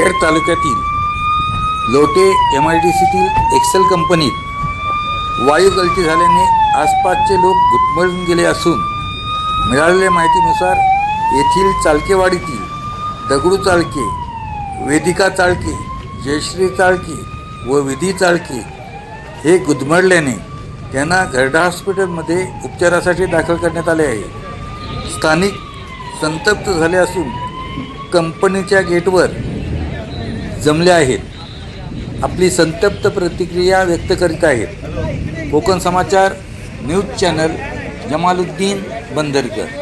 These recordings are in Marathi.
खेड तालुक्यातील लोटे एम आय डी सीतील एक्सेल कंपनीत वायू गळती झाल्याने आसपासचे लोक घुटमळून गेले असून मिळालेल्या माहितीनुसार येथील चालकेवाडीतील दगडू चाळके वेदिका चाळके जयश्री चाळके व विधी चाळके हे गुदमडल्याने त्यांना घरडा हॉस्पिटलमध्ये उपचारासाठी दाखल करण्यात आले आहे. स्थानिक संतप्त झाले असून कंपनीच्या गेटवर जमले आहेत. आपली संतप्त प्रतिक्रिया व्यक्त करीत आहेत. Konkan Samachar news channel Jamaluddin Bandarkar.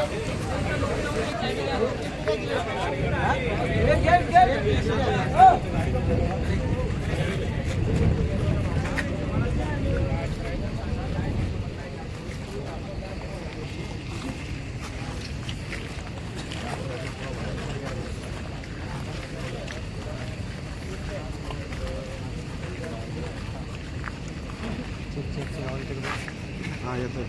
हा येतोय.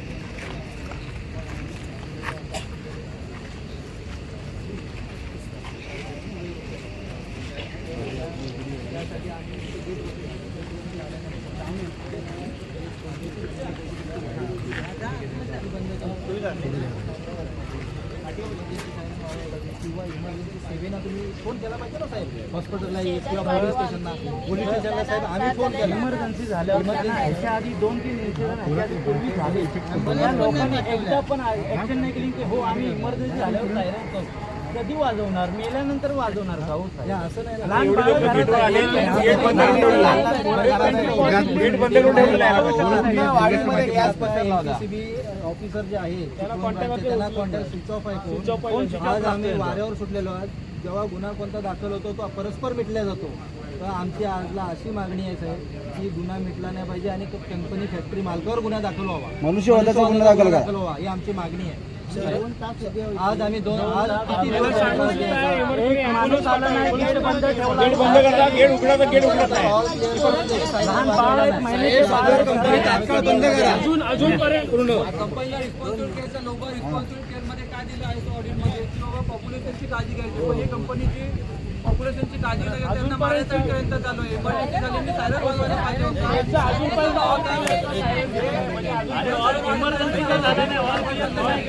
किंवा इमर्जन्सी सेवेना तुम्ही फोन केला पाहिजे ना साहेब? हॉस्पिटलला ये किंवा पोलीस स्टेशनला पोलीस स्टेशनला साहेब आम्ही फोन केला. इमर्जन्सी झाल्यावर ह्याच्या आधी दोन तीन इन्सिडेंट ह्याच्या आधी पूर्वी झाले. पण या लोकांनी एकदा पण ऍक्शन नाही केली की हो आम्ही इमर्जन्सी झाल्यावर सायरन करतो कधी वाजवणार? मेल्यानंतर वाजवणार का हो? असं नाही ऑफिसर जे आहे त्यांना कॉन्टॅक्ट स्विच ऑफ आहे फोन. आज आम्ही वाऱ्यावर सुटलेलो आहोत. जेव्हा गुन्हा कोणता दाखल होतो तो परस्पर मिटला जातो. तर आमची आजला अशी मागणी आहे साहेब की गुन्हा मिटला नाही पाहिजे आणि कंपनी फॅक्टरी मालकावर गुन्हा दाखल व्हावा. मनुष्यवधाचा गुन्हा दाखल. व्हावा ही आमची मागणी आहे. आज आम्ही दोन आज किती दिवस एक माणूस आला नाही गेट बंद ठेवला. गेट बंद करता गेट उघडा तर गेट उघडत नाही. लहान बाळ एक महिन्याचे बाळ कंपनी तात्काळ बंद करा. अजून अजूनपर्यंत पूर्ण. कंपनीला रिस्पॉन्सिबिलिटी केसच्या लोक रिस्पॉन्सिबिलिटी केअरमध्ये काय दिलं आहे तो ऑडिटमध्ये की पॉप्युलेशनची काळजी घ्यायची. पण ही कंपनीची पॉप्युलेशनची काळजी नाही त्यांना मारायचा चालू आहे. इमर्जन्सी झाली मी वाजवायला पाहिजे होतं. इमर्जन्सी झालं नाही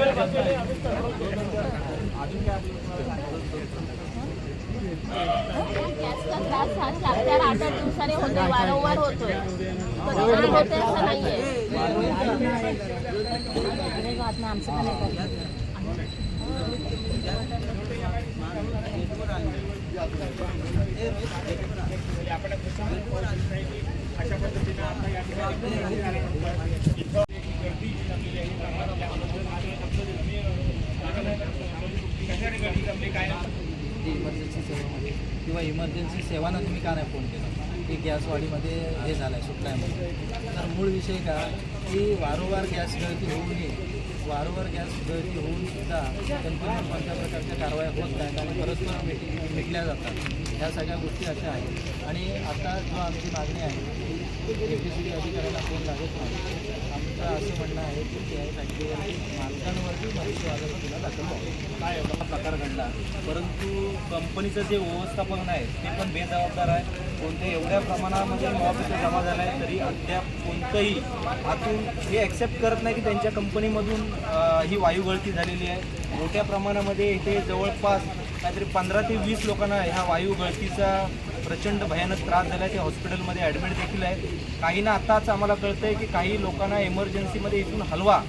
गॅसचा त्रास हा चार चार इमर्जन्सी सेवा म्हणजे- किंवा इमर्जन्सी सेवांना तुम्ही का नाही फोन केला? की गॅसवाडीमध्ये हे झालं आहे सुटला आहे तर मूळ विषय का की वारंवार गॅस गळती होऊ नये. वारंवार गॅस गळती होऊन सुद्धा कंपनीवर कोणत्या प्रकारच्या कारवाया होत नाहीत आणि परस्पर मिट मिटल्या जातात. ह्या सगळ्या गोष्टी अशा आहेत. आणि आता जो आमची मागणी आहे की एफ अधिकाऱ्याला फोन लागत नाही. आमचं असं म्हणणं आहे की त्या फॅक्टरीवरती मालकांवरती मनुष्यवादाचा गुन्हा दाखल व्हावा काय एवढा प्रकार घडला. परंतु कंपनीचं जे व्यवस्थापन आहे ते पण बेजबाबदार आहे. कोणत्या एवढ्या प्रमाणामध्ये मॉब इथे जमा झाला आहे तरी अद्याप कोणतंही आतून हे ॲक्सेप्ट करत नाही की त्यांच्या कंपनीमधून ही वायू गळती झालेली आहे. मोठ्या प्रमाणामध्ये इथे जवळपास काहीतरी पंधरा ते वीस लोकांना ह्या वायू गळतीचा प्रचंड भयानक त्रास झाला आहे. ते हॉस्पिटलमध्ये ॲडमिट देखील आहे काहींना आताच आम्हाला कळतं आहे की काही लोकांना एमर्जन्सीमध्ये इथून हलवा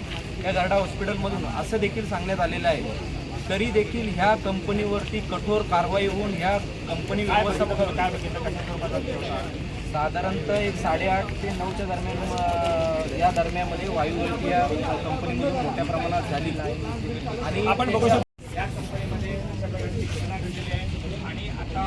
या गार्डा हॉस्पिटलमधून असं देखील सांगण्यात आलेलं आहे. तरी देखील ह्या कंपनीवरती कठोर कारवाई होऊन ह्या कंपनी व्यवस्थापकावर काय साधारणतः एक साडेआठ ते नऊच्या दरम्यान या दरम्यानमध्ये वायू गळती या कंपनीमधून मोठ्या प्रमाणात आहे आणि आपण बघू शकतो. या कंपनीमध्ये घडलेली आहे. आणि आता